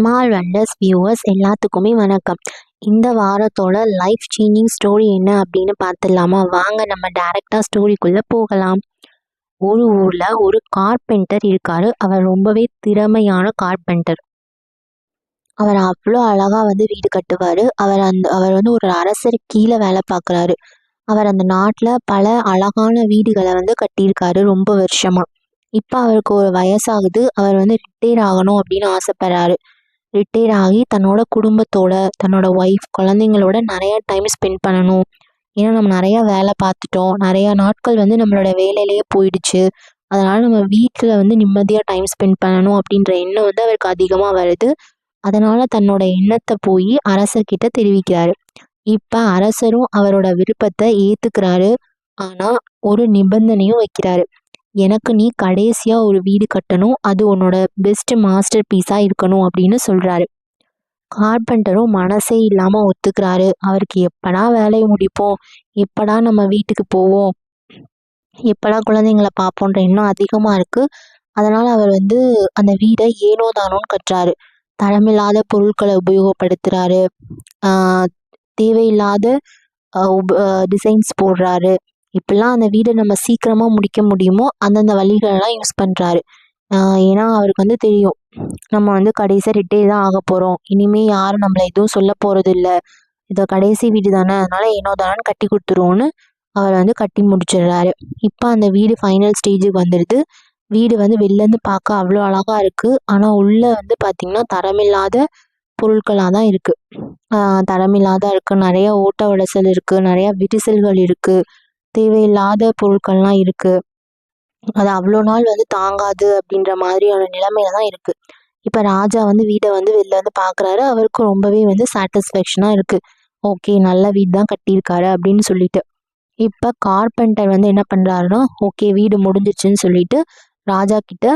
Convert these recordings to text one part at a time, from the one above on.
Small wonders viewers எல்லாத்துக்குமே வணக்கம். இந்த வாரத்தோட லைஃப் சேஞ்சிங் ஸ்டோரி என்ன அப்படின்னு பார்த்துடலாமா? வாங்க நம்ம டேரெக்டாக ஸ்டோரிக்குள்ளே போகலாம். ஒரு ஊரில் ஒரு கார்பெண்டர் இருக்காரு. அவர் ரொம்பவே திறமையான கார்பெண்டர் அவர் அவ்வளோ அழகாக வந்து வீடு கட்டுவார். அவர் அந்த அவர் வந்து ஒரு அரசர் கீழே வேலை பார்க்குறாரு. அவர் அந்த நாட்டில் பல அழகான வீடுகளை வந்து கட்டியிருக்காரு ரொம்ப வருஷமாக இப்போ அவருக்கு ஒரு வயசாகுது. அவர் வந்து ரிட்டையர் ஆகணும் அப்படின்னு ஆசைப்படுறாரு. ரிட்டையர் ஆகி தன்னோட குடும்பத்தோட தன்னோட ஒய்ஃப் குழந்தைங்களோட நிறையா டைம் ஸ்பெண்ட் பண்ணணும். ஏன்னா நம்ம நிறையா வேலை பார்த்துட்டோம். நிறையா நாட்கள் வந்து நம்மளோட வேலையிலேயே போயிடுச்சு. அதனால் நம்ம வீட்டில் வந்து நிம்மதியாக டைம் ஸ்பெண்ட் பண்ணணும் அப்படின்ற எண்ணம் வந்து அவருக்கு அதிகமாக வருது. அதனால் தன்னோட எண்ணத்தை போய் அரசர்கிட்ட தெரிவிக்கிறாரு. இப்போ அரசரும் அவரோட விருப்பத்தை ஏற்றுக்கிறாரு ஆனால் ஒரு நிபந்தனையும் வைக்கிறாரு. எனக்கு நீ கடைசியாக ஒரு வீடு கட்டணும் அது உன்னோட பெஸ்ட் மாஸ்டர் பீஸாக இருக்கணும் அப்படின்னு சொல்கிறாரு கார்பெண்டரும் மனசே இல்லாமல் ஒத்துக்கிறாரு. அவருக்கு எப்படா வேலையை முடிப்போம்? எப்படா நம்ம வீட்டுக்கு போவோம்? எப்படா குழந்தைங்கள பார்ப்போன்ற எண்ணம் அதிகமாக இருக்குது அதனால் அவர் வந்து அந்த வீடை ஏனோ தானோன்னு கட்டுறாரு. தரமில்லாத பொருட்களை உபயோகப்படுத்துகிறாரு தேவையில்லாத உப டிசைன்ஸ் போடுறாரு. இப்படிலாம் அந்த வீடை நம்ம சீக்கிரமாக முடிக்க முடியுமோ அந்தந்த வழிகளெல்லாம் யூஸ் பண்ணுறாரு ஏன்னா அவருக்கு வந்து தெரியும். நம்ம வந்து கடைசியாக ரிட்டையர் தான் ஆக போகிறோம் இனிமேல் யாரும் நம்மளை எதுவும் சொல்ல போகிறது இல்லை இதை கடைசி வீடு தானே அதனால் ஏனோ தானே கட்டி கொடுத்துருவோன்னு அவர் வந்து கட்டி முடிச்சிடுறாரு. இப்போ அந்த வீடு ஃபைனல் ஸ்டேஜுக்கு வந்துடுது வீடு வந்து வெளிலேருந்து பார்க்க அவ்வளோ அழகாக இருக்குது ஆனால் உள்ளே வந்து பார்த்திங்கன்னா தரமில்லாத பொருட்களாக தான் இருக்குது தரமில்லாத இருக்குது நிறையா ஓட்ட உடைசல் இருக்குது நிறையா விரிசல்கள் இருக்குது தேவையில்லாத பொருட்கள்லாம் இருக்குது அது அவ்வளோ நாள் வந்து தாங்காது அப்படின்ற மாதிரியான நிலைமையில தான் இருக்குது இப்போ ராஜா வந்து வீடை வந்து வெளில வந்து பார்க்குறாரு அவருக்கும் ரொம்பவே வந்து சாட்டிஸ்ஃபேக்ஷனாக இருக்குது ஓகே நல்ல வீடு தான் கட்டியிருக்காரு அப்படின்னு சொல்லிட்டு. இப்போ கார்பெண்டர் வந்து என்ன பண்ணுறாருன்னா ஓகே வீடு முடிஞ்சிச்சுன்னு சொல்லிட்டு ராஜா கிட்ட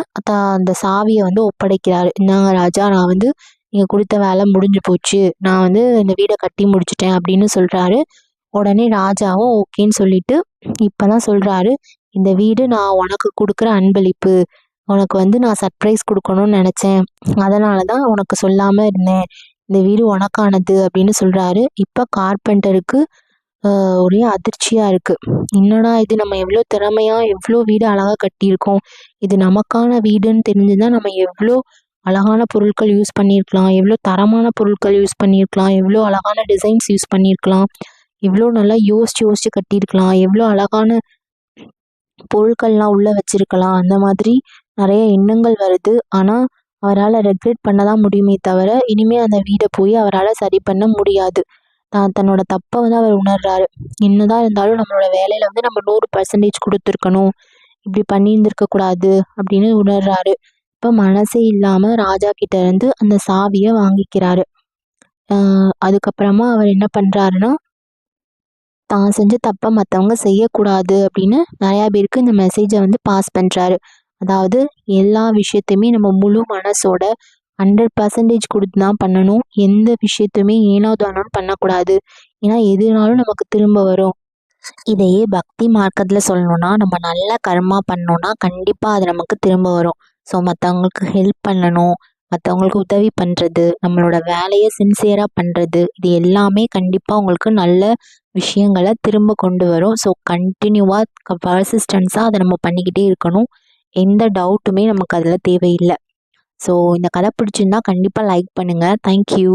அந்த சாவியை வந்து ஒப்படைக்கிறாரு. இந்தாங்க ராஜா நான் வந்து நீங்கள் கொடுத்த வேலை முடிஞ்சு போச்சு. நான் வந்து இந்த வீடை கட்டி முடிச்சிட்டேன் அப்படின்னு சொல்கிறாரு உடனே ராஜாவும் ஓகேன்னு சொல்லிட்டு இப்போ தான் சொல்கிறாரு இந்த வீடு நான் உனக்கு கொடுக்குற அன்பளிப்பு உனக்கு வந்து நான் சர்ப்ரைஸ் கொடுக்கணும்னு நினச்சேன் அதனால தான் உனக்கு சொல்லாமல் இருந்தேன் இந்த வீடு உனக்கானது அப்படின்னு சொல்கிறாரு இப்போ கார்பெண்டருக்கு ஒரே அதிர்ச்சியாக இருக்குது என்னடா இது நம்ம எவ்வளோ திறமையாக எவ்வளோ வீடு அழகாக கட்டியிருக்கோம். இது நமக்கான வீடுன்னு தெரிஞ்சுதான் நம்ம எவ்வளோ அழகான பொருட்கள் யூஸ் பண்ணியிருக்கலாம் எவ்வளோ தரமான பொருட்கள் யூஸ் பண்ணியிருக்கலாம் எவ்வளோ அழகான டிசைன்ஸ் யூஸ் பண்ணியிருக்கலாம். எவ்வளோ நல்லா யோசிச்சு யோசிச்சு கட்டியிருக்கலாம். எவ்வளோ அழகான பொருட்கள்லாம் உள்ளே வச்சிருக்கலாம். அந்த மாதிரி நிறைய எண்ணங்கள் வருது. ஆனால் அவரால் ரெக்ரெட் பண்ண தான் முடியுமே தவிர இனிமேல் அந்த வீடை போய் அவரால் சரி பண்ண முடியாது. தான் தன்னோட தப்பை வந்து அவர் உணர்றாரு. என்னதான் இருந்தாலும் நம்மளோட வேலையில் வந்து நம்ம நூறு பர்சன்டேஜ் கொடுத்துருக்கணும். இப்படி பண்ணியிருந்துருக்கக்கூடாது அப்படின்னு உணர்றாரு. இப்போ மனசே இல்லாமல் ராஜா கிட்ட இருந்து அந்த சாவியை வாங்கிக்கிறாரு. அதுக்கப்புறமா அவர் என்ன பண்ணுறாருன்னா தான் செஞ்ச தப்பை மற்றவங்க செய்யக்கூடாது அப்படின்னு நிறையா பேருக்கு இந்த மெசேஜை வந்து பாஸ் பண்ணுறாரு அதாவது எல்லா விஷயத்தையுமே நம்ம முழு மனசோட ஹண்ட்ரட் பர்சன்டேஜ் கொடுத்து தான் பண்ணணும். எந்த விஷயத்தையுமே ஏனோ தானோன்னு பண்ணக்கூடாது. ஏன்னா எதுனாலும் நமக்கு திரும்ப வரும். இதையே பக்தி மார்க்கத்தில் சொல்லணும்னா நம்ம நல்ல கர்மா பண்ணோன்னா கண்டிப்பாக அது நமக்கு திரும்ப வரும். ஸோ மற்றவங்களுக்கு ஹெல்ப் பண்ணணும். மற்றவங்களுக்கு உதவி பண்ணுறது நம்மளோட வேலையை சின்சியராக பண்ணுறது இது எல்லாமே கண்டிப்பாக உங்களுக்கு நல்ல விஷயங்களை திரும்ப கொண்டு வரும். ஸோ கண்டினியூவாக பர்சிஸ்டன்ஸாக அதை நம்ம பண்ணிக்கிட்டே இருக்கணும். எந்த டவுட்டுமே நமக்கு அதில் தேவையில்லை. ஸோ இந்த கதை பிடிச்சிருந்தா கண்டிப்பாக லைக் பண்ணுங்கள் தேங்க்யூ